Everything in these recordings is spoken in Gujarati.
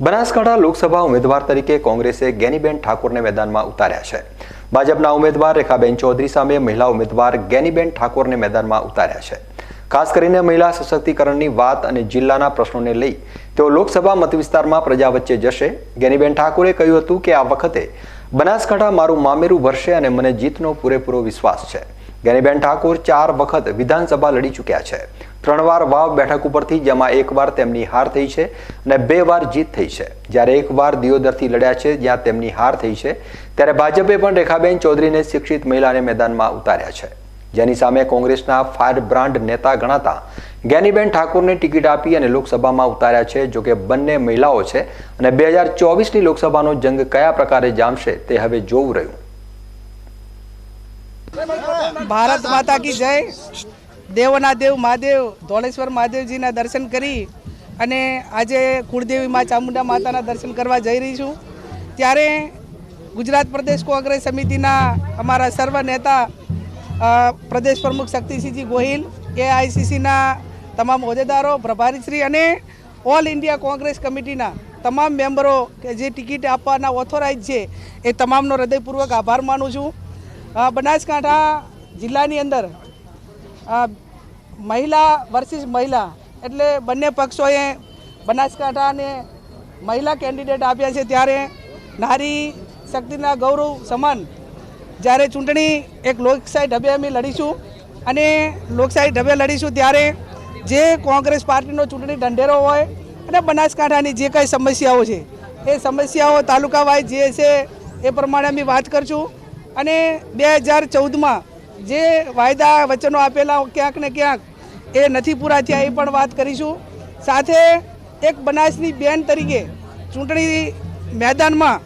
બનાસકાંઠા લોકસભા ઉમેદવાર તરીકે કોંગ્રેસે ગેનીબેન ઠાકોરને મેદાનમાં ઉતાર્યા છે. ભાજપના ઉમેદવાર રેખાબેન ચૌધરી સામે મહિલા ઉમેદવાર ગેનીબેન ઠાકોરને મેદાનમાં ઉતાર્યા છે. ખાસ કરીને મહિલા સશક્તિકરણની વાત અને જિલ્લાના પ્રશ્નોને લઈ તેઓ લોકસભા મતવિસ્તારમાં પ્રજા વચ્ચે જશે. ગેનીબેન ઠાકોરે કહ્યું હતું કે આ વખતે બનાસકાંઠા મારું મામેરું ભરશે અને મને જીતનો પૂરેપૂરો વિશ્વાસ છે. ગેનીબેન ઠાકુર ચાર વખત વિધાનસભા લડી ચૂક્યા છે. ત્રણ વાર વાવ બેઠક ઉપરથી જેમાં એક વાર તેમની હાર થઈ છે અને બે વાર જીત થઈ છે. જ્યારે એક વાર દિયોદરથી લડ્યા છે, જ્યાં તેમની હાર થઈ છે, ત્યારે ભાજપે પણ રેખાબેન ચૌધરીને શિક્ષિત મહિલાને મેદાનમાં ઉતાર્યા છે. જેની સામે કોંગ્રેસના ફાયર બ્રાન્ડ નેતા ગણાતા જ્ઞાનીબેન ઠાકોરને ટિકિટ આપી અને લોકસભામાં ઉતાર્યા છે, જોકે બંને મહિલાઓ છે અને બે હજાર ચોવીસની લોકસભાનો જંગ કયા પ્રકારે જામશે તે હવે જોવું રહ્યું. ભારત માતા કી જય. દેવોના દેવ મહાદેવ, ધોળેશ્વર મહાદેવજીના દર્શન કરી અને આજે કુળદેવી મા ચામુંડા માતાના દર્શન કરવા જઈ રહી છું. ત્યારે ગુજરાત પ્રદેશ કોંગ્રેસ સમિતિના અમારા સર્વ નેતા પ્રદેશ પ્રમુખ શક્તિસિંહજી ગોહિલ, એઆઈસીસીના તમામ હોદ્દેદારો, પ્રભારીશ્રી અને ઓલ ઇન્ડિયા કોંગ્રેસ કમિટીના તમામ મેમ્બરો કે જે ટિકિટ આપવાના ઓથોરાઇઝ છે એ તમામનો હૃદયપૂર્વક આભાર માનું છું. બનાસકાંઠા જિલ્લાની અંદર મહિલા વર્સિસ મહિલા, એટલે બંને પક્ષોએ બનાસકાંઠાને મહિલા કેન્ડિડેટ આપ્યા છે ત્યારે નારી શક્તિના ગૌરવ સમાન. જ્યારે ચૂંટણી એક લોકશાહી ઢબે અમે લડીશું અને લોકશાહી ઢબે લડીશું ત્યારે જે કોંગ્રેસ પાર્ટીનો ચૂંટણી ઢંઢેરો હોય અને બનાસકાંઠાની જે કાંઈ સમસ્યાઓ છે, એ સમસ્યાઓ તાલુકા વાઇઝ જે છે એ પ્રમાણે અમે વાત કરશું. અને બે હજાર ચૌદમાં જે વાયદા વચનો આપેલા ક્યાંક ને ક્યાંક એ નથી પૂરા થયા એ પણ વાત કરીશું. સાથે એક બનાસની બેન તરીકે ચૂંટણી મેદાનમાં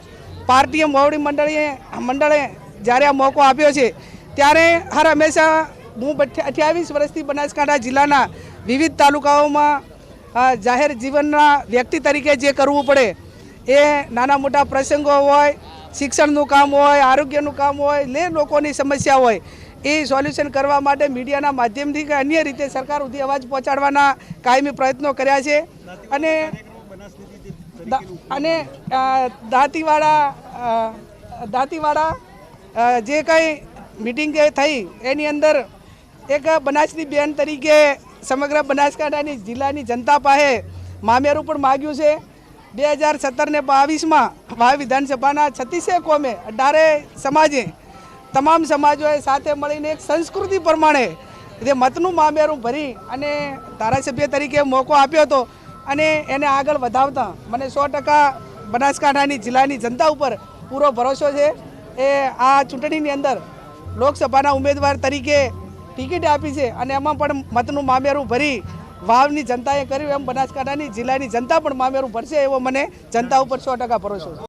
પાર્ટીએ મોવડી મંડળીએ, મંડળે જ્યારે આ મોકો આપ્યો છે, ત્યારે હર હંમેશા હું અઠ્યાવીસ વર્ષથી બનાસકાંઠા જિલ્લાના વિવિધ તાલુકાઓમાં જાહેર જીવનના વ્યક્તિ તરીકે જે કરવું પડે એ નાના મોટા પ્રસંગો હોય શિક્ષણનું કામ હોય, આરોગ્યનું કામ હોય લે લોકોની સમસ્યા હોય, એ સોલ્યુશન કરવા માટે મીડિયાના માધ્યમથી કે અન્ય રીતે સરકાર સુધી અવાજ પહોંચાડવાના કાયમી પ્રયત્નો કર્યા છે. અને અને દાંતીવાડા દાંતીવાડા જે કંઈ મિટિંગ થઈ, એની અંદર એક બનાસની બેન તરીકે સમગ્ર બનાસકાંઠાની જિલ્લાની જનતા પાસે મામેરું પણ માગ્યું છે. બે હજાર સત્તર ને બાવીસમાં વાવ વિધાનસભાના છત્રીસે કોમે અઢારે સમાજે, તમામ સમાજોએ સાથે મળીને એક સંસ્કૃતિ પ્રમાણે જે મતનું મામેરું ભરી અને ધારાસભ્ય તરીકે મોકો આપ્યો હતો અને એને આગળ વધાવતા મને સો ટકા બનાસકાંઠાની જિલ્લાની જનતા ઉપર પૂરો ભરોસો છે. એ આ ચૂંટણીની અંદર લોકસભાના ઉમેદવાર તરીકે ટિકિટ આપી છે અને એમાં પણ મતનું મામેરું ભરી વાવની જનતાએ કર્યું એમ બનાસકાંઠાની જિલ્લાની જનતા પણ મામેરું ભરશે એવો મને જનતા ઉપર સો ટકા ભરોસો છે.